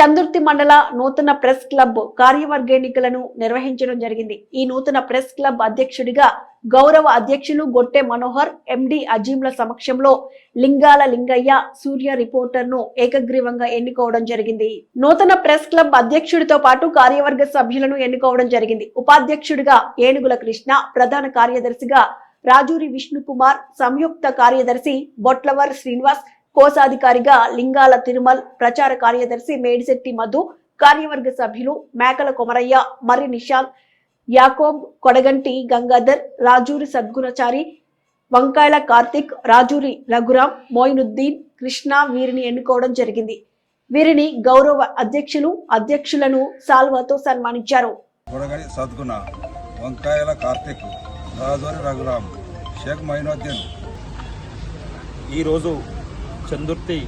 చందుర్తి మండల నూతన press club కార్యవర్గ ఎన్నికలను నిర్వహించడం జరిగింది. ఈ నూతన ప్రెస్ క్లబ్ అధ్యక్షుడిగా గౌరవ అధ్యక్షులు గొట్టె మనోహర్ ఎండి అజీంల సమక్షంలో లింగాల లింగయ్య సూర్య రిపోర్టర్ను ఏకగ్రీవంగా ఎన్నుకోవడం జరిగింది. నూతన ప్రెస్ క్లబ్ అధ్యక్షుడితో పాటు కార్యవర్గ సభ్యులను ఎన్నుకోవడం జరిగింది. ఉపాధ్యక్షుడిగా ఏనుగుల కృష్ణ ప్రధాన కార్యదర్శిగా రాజూరి విష్ణుకుమార్ సంయుక్త కార్యదర్శి బొట్లవర్ శ్రీనివాస్ కోశాధికారిగా లింగాల తిరుమల్ ప్రచార కార్యదర్శి మేడిశెట్టి మధు కార్యవర్గ సభ్యులు మేకల కొమరయ్య మరి నిషాంక్ యాకోబ్ కొడగంటి గంగాధర్ రాజూరి సద్గుణచారి వంకాయల కార్తిక్ రాజూరి రఘురాం మోయినుద్దీన్ కృష్ణ వీరిని ఎన్నుకోవడం జరిగింది. వీరిని గౌరవ అధ్యక్షులు అధ్యక్షులను సాల్వాతో సన్మానించారు. సద్గుణ వంకాయల కార్తిక్ రాజూరి రఘురాం షేక్ మైనుద్దీన్ ఈరోజు చందుర్తి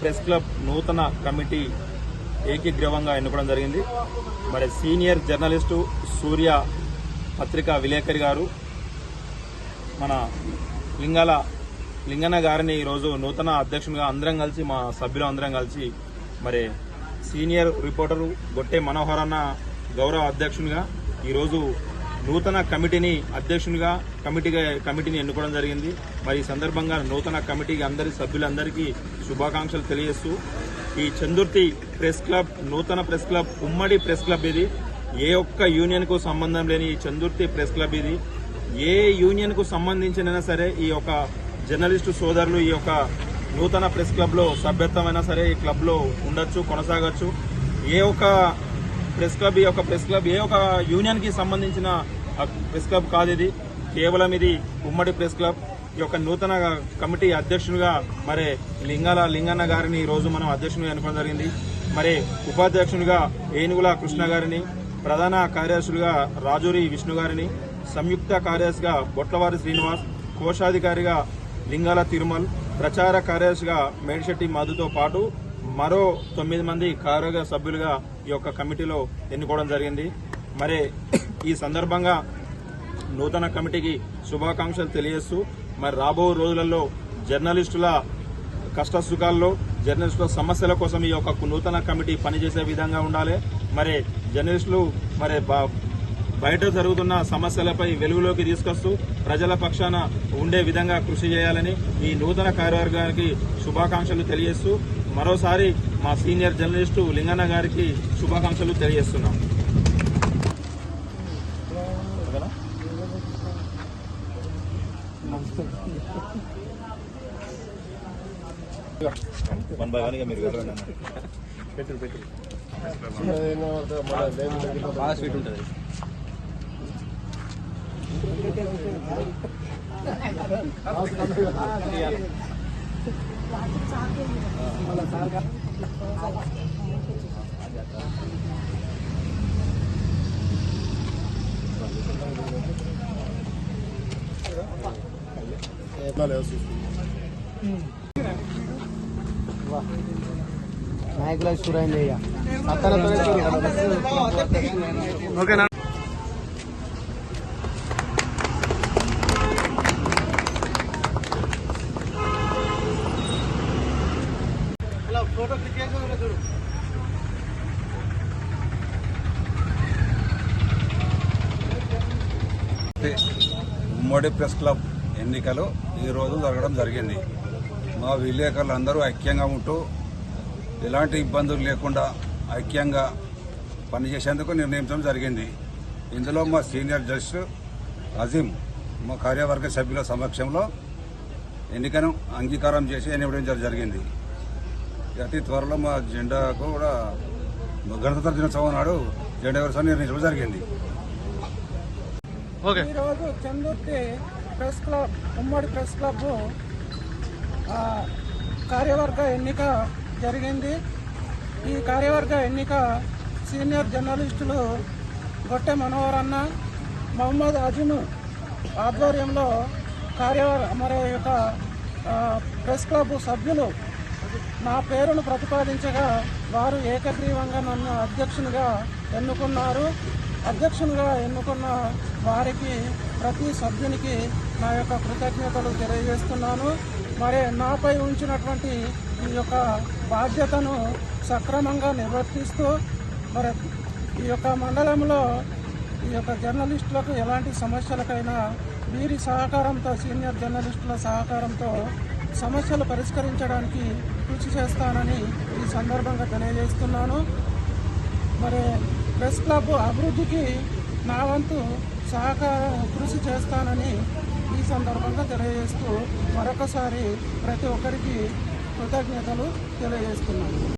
ప్రెస్ క్లబ్ నూతన కమిటీ ఏకీగ్రీవంగా ఎన్నుకోవడం జరిగింది. మరి సీనియర్ జర్నలిస్టు సూర్య పత్రికా విలేకరి గారు మన లింగాల లింగన్న గారిని ఈరోజు నూతన అధ్యక్షునిగా అందరం కలిసి మా సభ్యులు అందరం కలిసి మరి సీనియర్ రిపోర్టరు గొట్టె మనోహర్ అన్న గౌరవ అధ్యక్షునిగా ఈరోజు నూతన కమిటీని అధ్యక్షునిగా కమిటీగా కమిటీని ఎన్నుకోవడం జరిగింది. మరి ఈ సందర్భంగా నూతన కమిటీకి అందరి సభ్యులందరికీ శుభాకాంక్షలు తెలియజేస్తూ ఈ చందుర్తి ప్రెస్ క్లబ్ నూతన ప్రెస్ క్లబ్ ఉమ్మడి ప్రెస్ క్లబ్ ఇది. ఏ ఒక్క యూనియన్కు సంబంధం లేని ఈ చందుర్తి ప్రెస్ క్లబ్ ఇది. ఏ యూనియన్కు సంబంధించినైనా సరే ఈ యొక్క జర్నలిస్టు సోదరులు ఈ యొక్క నూతన ప్రెస్ క్లబ్లో సభ్యత్వమైనా సరే ఈ క్లబ్లో ఉండొచ్చు కొనసాగచ్చు. ఏ ఒక్క ప్రెస్ క్లబ్ ఈ యొక్క ప్రెస్ క్లబ్ ఏ ఒక యూనియన్కి సంబంధించిన ప్రెస్ క్లబ్ కాదు ఇది. కేవలం ఇది ఉమ్మడి ప్రెస్ క్లబ్. ఈ యొక్క నూతన కమిటీ అధ్యక్షునిగా మరి లింగాల లింగన్న గారిని ఈరోజు రోజు మనం అధ్యక్షునిగా ఎన్నుకోవడం జరిగింది. మరి ఉపాధ్యక్షునిగా ఏనుగుల కృష్ణ గారిని ప్రధాన కార్యదర్శులుగా రాజూరి విష్ణు గారిని సంయుక్త కార్యదర్శిగా బొట్లవారి శ్రీనివాస్ కోశాధికారిగా లింగాల తిరుమల్ ప్రచార కార్యదర్శిగా మేడిశెట్టి మధుతో పాటు మరో తొమ్మిది మంది కార్యవర్గ సభ్యులుగా ఈ యొక్క కమిటీలో ఎన్నుకోవడం జరిగింది. మరి ఈ సందర్భంగా నూతన కమిటీకి శుభాకాంక్షలు తెలియజేస్తూ మరి రాబో రోజులలో జర్నలిస్టుల కష్ట సుఖాల్లో జర్నలిస్టుల సమస్యల కోసం ఈ యొక్క నూతన కమిటీ పనిచేసే విధంగా ఉండాలి. మరి జర్నలిస్టులు మరి బ- బయట జరుగుతున్న సమస్యలపై వెలుగులోకి తీసుకొస్తూ ప్రజల పక్షాన ఉండే విధంగా కృషి చేయాలని ఈ నూతన కార్యవర్గానికి శుభాకాంక్షలు తెలియజేస్తూ మరోసారి మా సీనియర్ జర్నలిస్టు లింగన్న గారికి శుభాకాంక్షలు తెలియజేస్తున్నాం. వన్ బై మీరు పెట్టు పెట్టు బాగా స్వీట్ ఉంటుంది. నాయకులకు చూడండి ఇక. ఓకేనా? ఉమ్మడి ప్రెస్ క్లబ్ ఎన్నికలు ఈ రోజు జరగడం జరిగింది. మా విలేకరులు అందరూ ఐక్యంగా ఉంటూ ఎలాంటి ఇబ్బందులు లేకుండా ఐక్యంగా పనిచేసేందుకు నిర్ణయించడం జరిగింది. ఇందులో మా సీనియర్ జడ్జ్ అజీం మా కార్యవర్గ సభ్యుల సమక్షంలో ఎన్నికను అంగీకారం చేసి ఎన్నికడం జరిగింది. అతి త్వరలో మా జెండాకు కూడా గణతంత్ర దినోత్సవం నాడు జెండా నిర్ణయించడం జరిగింది. ఈరోజు చందుర్తి ప్రెస్ క్లబ్ ఉమ్మడి ప్రెస్ క్లబ్ కార్యవర్గ ఎన్నిక జరిగింది. ఈ కార్యవర్గ ఎన్నిక సీనియర్ జర్నలిస్టులు గొట్టె మనోహర్ అన్న మహమ్మద్ అజును ఆధ్వర్యంలో కార్యవర్ మరి యొక్క ప్రెస్ క్లబ్ సభ్యులు నా పేరును ప్రతిపాదించగా వారు ఏకగ్రీవంగా నన్ను అధ్యక్షునిగా ఎన్నుకున్నారు. అధ్యక్షునిగా ఎన్నుకున్న వారికి ప్రతి సభ్యునికి నా యొక్క కృతజ్ఞతలు తెలియజేస్తున్నాను. మరి నాపై ఉంచినటువంటి ఈ యొక్క బాధ్యతను సక్రమంగా నిర్వర్తిస్తూ మరి ఈ యొక్క మండలంలో ఈ యొక్క జర్నలిస్టులకు ఎలాంటి సమస్యలకైనా వీరి సహకారంతో సీనియర్ జర్నలిస్టుల సహకారంతో సమస్యలు పరిష్కరించడానికి కృషి చేస్తానని ఈ సందర్భంగా తెలియజేస్తున్నాను. మరి ప్రెస్ క్లబ్ అభివృద్ధికి నా వంతు సహకార కృషి చేస్తానని ఈ సందర్భంగా తెలియజేస్తూ మరొకసారి ప్రతి ఒక్కరికి కృతజ్ఞతలు తెలియజేస్తున్నాను.